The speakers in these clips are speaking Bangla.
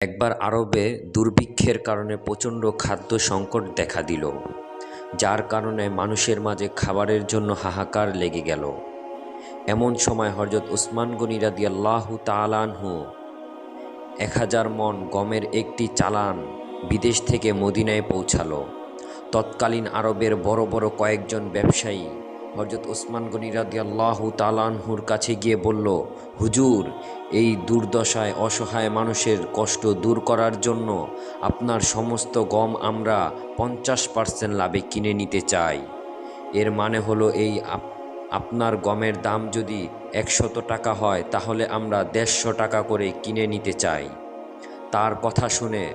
একবার আরবে দুর্ভিক্ষের কারণে প্রচণ্ড খাদ্য সংকট দেখা দিল, যার কারণে মানুষের মাঝে খাবারের জন্য হাহাকার লেগে গেল। এমন সময় হজরত উসমান গনি রাদিয়াল্লাহু তালানহু এক হাজার মন গমের একটি চালান বিদেশ থেকে মদিনায় পৌঁছালো। তৎকালীন আরবের বড় বড় কয়েকজন ব্যবসায়ী হজরত ওসমান গনি রাদিয়াল্লাহু তালানহুর কাছে গিয়ে বলল, হুজুর, এই দুর্দশায় অসহায় মানুষের কষ্ট দূর করার জন্য আপনার সমস্ত গম আমরা পঞ্চাশ পার্সেন্ট লাভে কিনে নিতে চাই। এর মানে হলো এই আপ- আপনার গমের দাম যদি একশত টাকা হয়, তাহলে আমরা দেড়শো টাকা করে কিনে নিতে চাই। তার কথা শুনে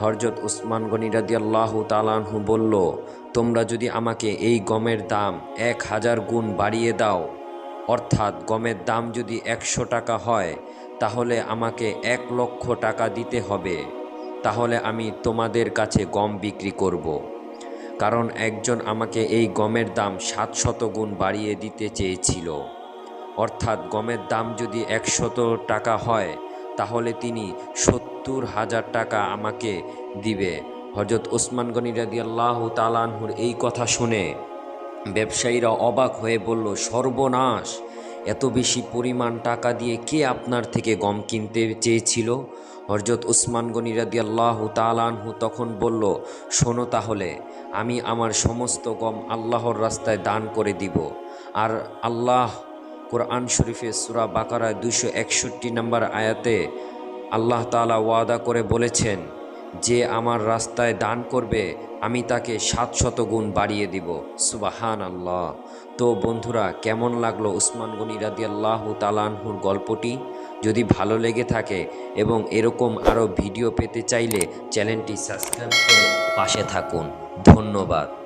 হরজত উসমান গনি রাদিয়াল্লাহু তালানহু বলল, তোমরা যদি আমাকে এই গমের দাম এক হাজার গুণ বাড়িয়ে দাও, অর্থাৎ গমের দাম যদি একশো টাকা হয়, তাহলে আমাকে এক লক্ষ টাকা দিতে হবে তাহলে আমি তোমাদের কাছে গম বিক্রি করব। কারণ একজন আমাকে এই গমের দাম সাতশত গুণ বাড়িয়ে দিতে চেয়েছিল অর্থাৎ গমের দাম যদি একশত টাকা হয় তাহলে তিনি সত্তর হাজার টাকা আমাকে দিবে। হজরত ওসমান গনি রাদিয়াল্লাহ তালানহুর এই কথা শুনে ব্যবসায়ীরা অবাক হয়ে বলল, সর্বনাশ! এত বেশি পরিমাণ টাকা দিয়ে কে আপনার থেকে গম কিনতে চেয়েছিল? হরজত উসমান গনি রাদিয়াল্লাহ তালানহু তখন বলল, শোনো তাহলে, আমি আমার সমস্ত গম আল্লাহর রাস্তায় দান করে দিব। আর আল্লাহ কোরআন শরীফে সুরা বাকারায় দুশো একষট্টি নম্বর আয়াতে আল্লাহ তাআলা ওয়াদা করে বলেছেন, যে আমার রাস্তায় দান করবে, আমি তাকে সাত শত গুণ বাড়িয়ে দিব। সুবাহান আল্লাহ তো বন্ধুরা, কেমন লাগল উসমান গনি রাদিয়াল্লাহ তালানহুর গল্পটি? যদি ভালো লেগে থাকে এবং এরকম আরও ভিডিও পেতে চাইলে চ্যানেলটি সাবস্ক্রাইব করে পাশে থাকুন। ধন্যবাদ।